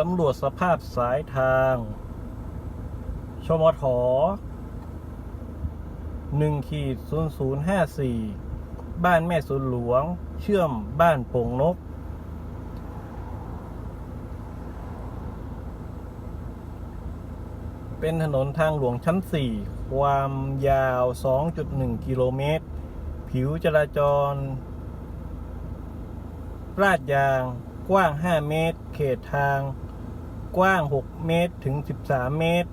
สำรวจสภาพสายทาง ชมทหนึ่งขีดศูนย์ศูนย์ห้าสี่บ้านแม่สวนหลวง เชื่อมบ้านโป่งนก เป็นถนนทางหลวงชั้น 4 ความยาว 2.1 กิโลเมตร ผิวจราจรลาดยางกว้าง 5 เมตร เขตทาง กว้าง 6 เมตรถึง 13 เมตร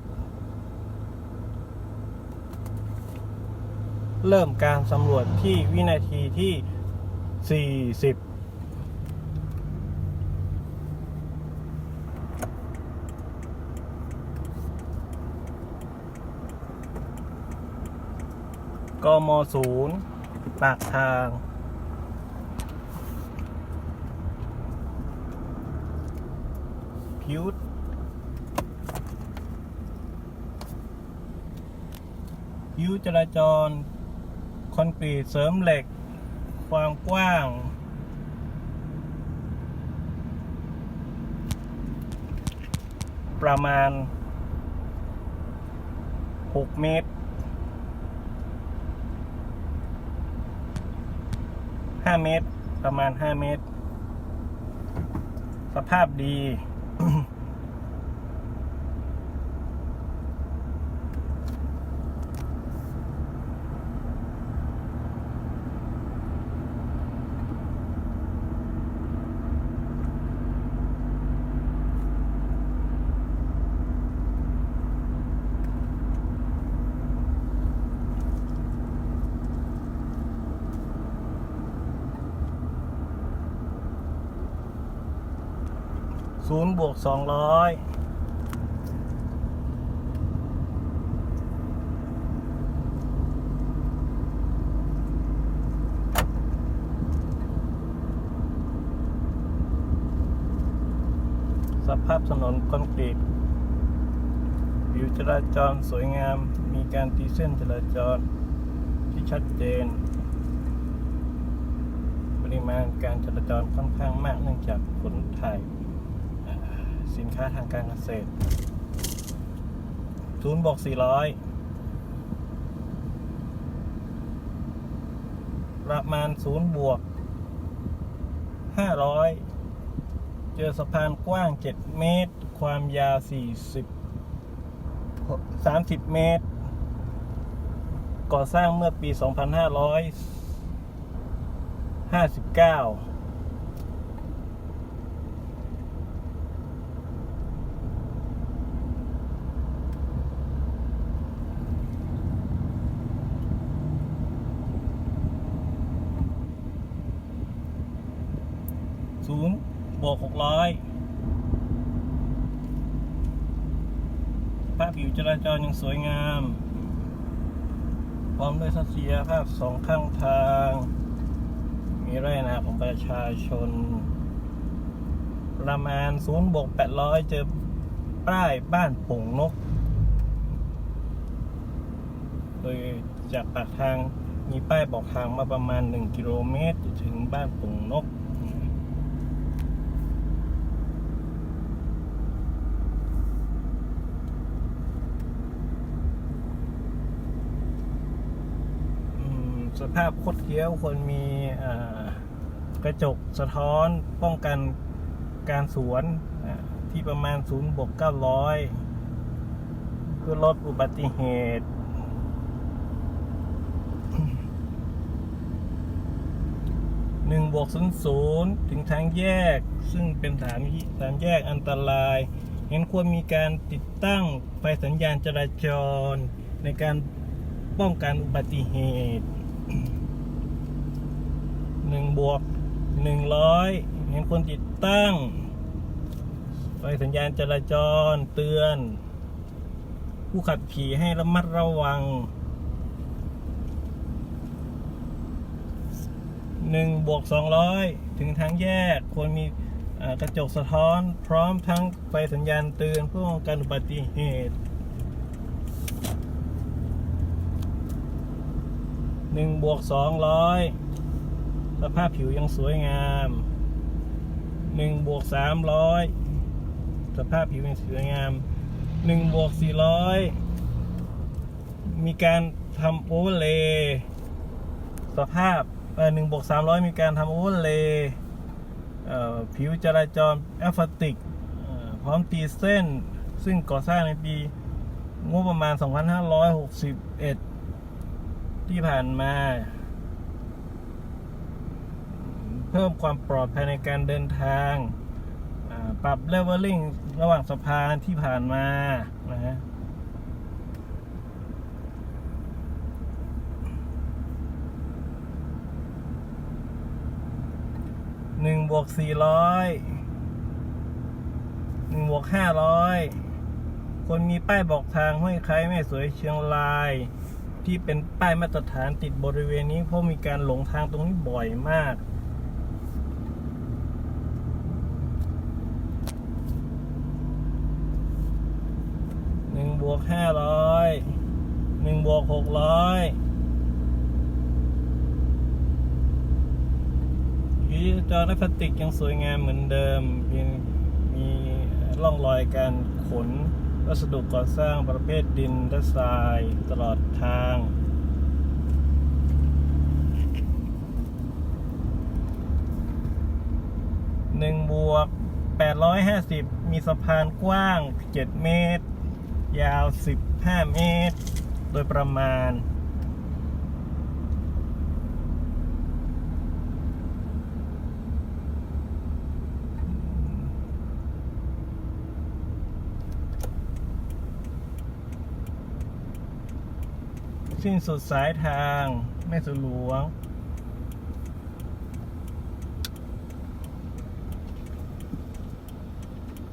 เริ่มการสำรวจที่วินาทีที่ 40กมศูนย์ปากทาง ผิว ผิวจราจร คอนกรีตเสริมเหล็ก ความกว้าง ประมาณ 6 เมตร 5 เมตร ประมาณ 5 เมตร สภาพดี ศูนย์บวกสองร้อยสภาพถนนคอนกรีตผิวจราจรสวยงาม มีการตีเส้นจราจรที่ชัดเจน ปริมาณการจราจรค่อนข้างมากเนื่องจากขนถ่าย สินค้าทางการเกษตรศูนย์บอกสี่ร้อยประมาณศูนย์บวกห้าร้อยเจอสะพานกว้างเจ็ดเมตร ความยาวสี่สิบสามสิบเมตร ก่อสร้างเมื่อปีสองพันห้าร้อยห้าสิบเก้า ศูนย์ บวกหกร้อยภาพผิวจราจรยังสวยงาม พร้อมด้วยทัศนียภาพสองข้างทาง มีไร่นาของประชาชน ประมาณศูนย์บวกแปดร้อยเจอป้ายบ้านโป่งนก โดยจากปากทางมีป้ายบอกทางมาประมาณ 1 กิโลเมตร จะถึงบ้านโป่งนก อืมส ภาพคดเคี้ยวควรมีกระจกสะท้อนป้องกันการสวนที่ประมาณ0บวก900 เพื่อลดอุบัติเหตุหนึ่งบวกศูนย์ศูนย์ถึงทางแยก ซึ่งเป็นสามสามแยกอันตรายเห็นควรมีการติดตั้งไฟสัญญาณจราจรในการป้องกันอุบัติเหตุ หนึ่งบวกหนึ่งร้อยเห็นควรติดตั้ง ไฟสัญญาณจราจรเตือน ผู้ขับขี่ให้ระมัดระวังหนึ่งบวกสองร้อยถึงทางแยกควรมีกระจกสะท้อนพร้อมทั้งไฟสัญญาณเตือนเพื่อป้องกันอุบัติเหตุ หนึ่งบวกสองร้อยสภาพผิวยังสวยงามหนึ่งบวกสามร้อยสภาพผิวเป็นสวยงามหนึ่งบวกสี่ร้อยมีการทำโอเวอร์เลย์สภาพเอ่อหนึ่งบวกสามร้อยมีการทำโอเวอร์เลย์เอ่อผิวจราจรแอฟติกพร้อมตีเส้น ซึ่งก่อสร้างในปีงบประมาณ 2561 ที่ผ่านมา เพิ่มความปลอดภัยในการเดินทาง ปรับเลเวลลิ่งระหว่างสะพานที่ผ่านมานะฮะหนึ่งบวกสี่ร้อยหนึ่งบวกห้าร้อยคนมีป้ายบอกทางห้วยไคล้แม่สวยเชียงราย ที่เป็นป้ายมาตรฐานติดบริเวณนี้เพราะมีการหลงทางตรงนี้บ่อยมาก หนึ่งบวกห้าร้อยหนึ่งบวกหกร้อยจอและพลาสติกยังสวยงามเหมือนเดิมเพียงมีร่องรอยการขนวัสดุก่อสร้างประเภทดินและทรายตลอดทาง 10 มีสะพานกว้าง 7 เมตร ยาว 15 เมตร โดยประมาณ สิ้นสุดสายทางแม่สุหลวง